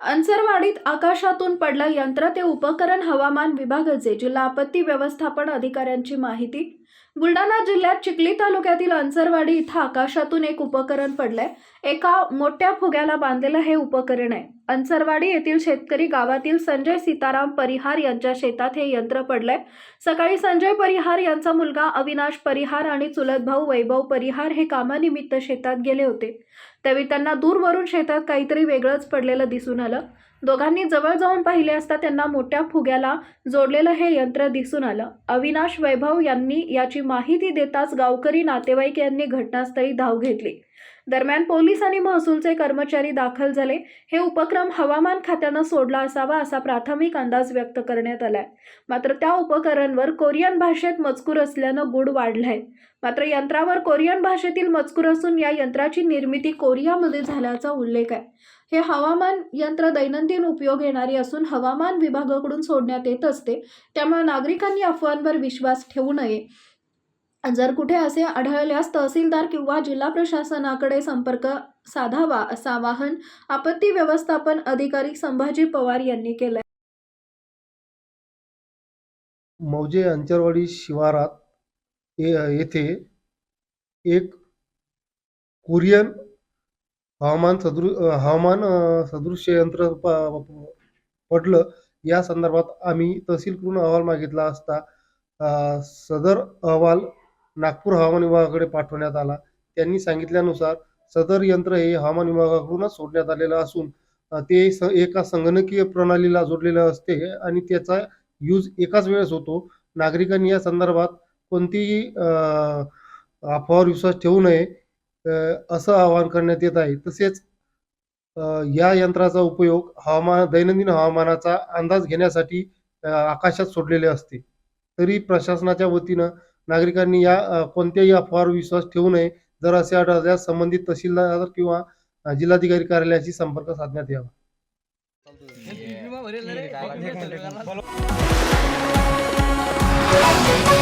अंसरवाडीत आकाशातून पडलं यंत्र ते उपकरण हवामान विभागाचे जिल्हा आपत्ती व्यवस्थापन अधिकाऱ्यांची माहिती बुलढाणा जिल्ह्यात चिखली तालुक्यातील अंसरवाडी इथं आकाशातून एक उपकरण पडलंय. एका मोठ्या फुग्याला बांधलेलं हे उपकरण आहे. अंसरवाडी येथील शेतकरी गावातील संजय सीताराम परिहार यांच्या शेतात हे यंत्र पडलंय. सकाळी संजय परिहार यांचा मुलगा अविनाश परिहार आणि चुलत भाऊ वैभव परिहार हे कामानिमित्त शेतात गेले होते. त्यावेळी त्यांना दूरवरून शेतात काहीतरी वेगळंच पडलेलं दिसून आलं. दोघांनी जवळ जाऊन पाहिले असता त्यांना मोठ्या फुग्याला जोडलेलं हे यंत्र दिसून आलं. अविनाश वैभव यांनी याची माहिती देताच गावकरी नातेवाईक यांनी घटनास्थळी धाव घेतली. दरम्यान पोलीस आणि महसूलचे कर्मचारी दाखल झाले. हे उपक्रम हवामान खात्यानं सोडला असावा असा प्राथमिक अंदाज व्यक्त करण्यात आलाय. मात्र त्या उपकरणवर कोरियन भाषेत मजकूर असल्यानं गुड वाढलाय. मात्र यंत्रावर कोरियन भाषेतील मजकूर असून या यंत्राची निर्मिती कोरियामध्ये झाल्याचा उल्लेख आहे. हे हवामान यंत्र दैनंदिन उपयोग येणारे असून हवामान विभागाकडून सोडण्यात येत असते त्यामुळे नागरिकांनी अफवांवर विश्वास ठेवू नये. जर कुठे असे आढळल्यास तहसीलदार किंवा जिल्हा प्रशासनाकडे संपर्क साधावा असं आवाहन आपत्ती व्यवस्थापन अधिकारी संभाजी पवार यांनी केलं मौजे अंचरवाडी शिवारात येथे एक कोरियन हवामान सदृ हवामान सदृश सदृश्य यंत्र पडलं. या संदर्भात आम्ही तहसीलकडून अहवाल मागितला असता सदर अहवाल नागपूर हवामान विभागाकडे पाठवण्यात आला. त्यांनी सांगितल्यानुसार सदर यंत्र हे हवामान विभागाकडूनच सोडण्यात आलेलं असून ते स एका संगणकीय प्रणालीला जोडलेलं असते आणि त्याचा यूज एकाच वेळेस होतो. नागरिकांनी या संदर्भात कोणतीही अफवावर विश्वास ठेवू नये असं आवाहन करण्यात येत आहे. तसेच या यंत्राचा उपयोग हवामान दैनंदिन हवामानाचा अंदाज घेण्यासाठी आकाशात सोडलेले असते. तरी प्रशासनाच्या वतीनं नागरिकांनी या कोणत्याही अफवावर विश्वास ठेवू नये. जर असे आढळल्यास संबंधित तहसीलदार किंवा जिल्हाधिकारी कार्यालयाशी संपर्क साधण्यात यावा. रे?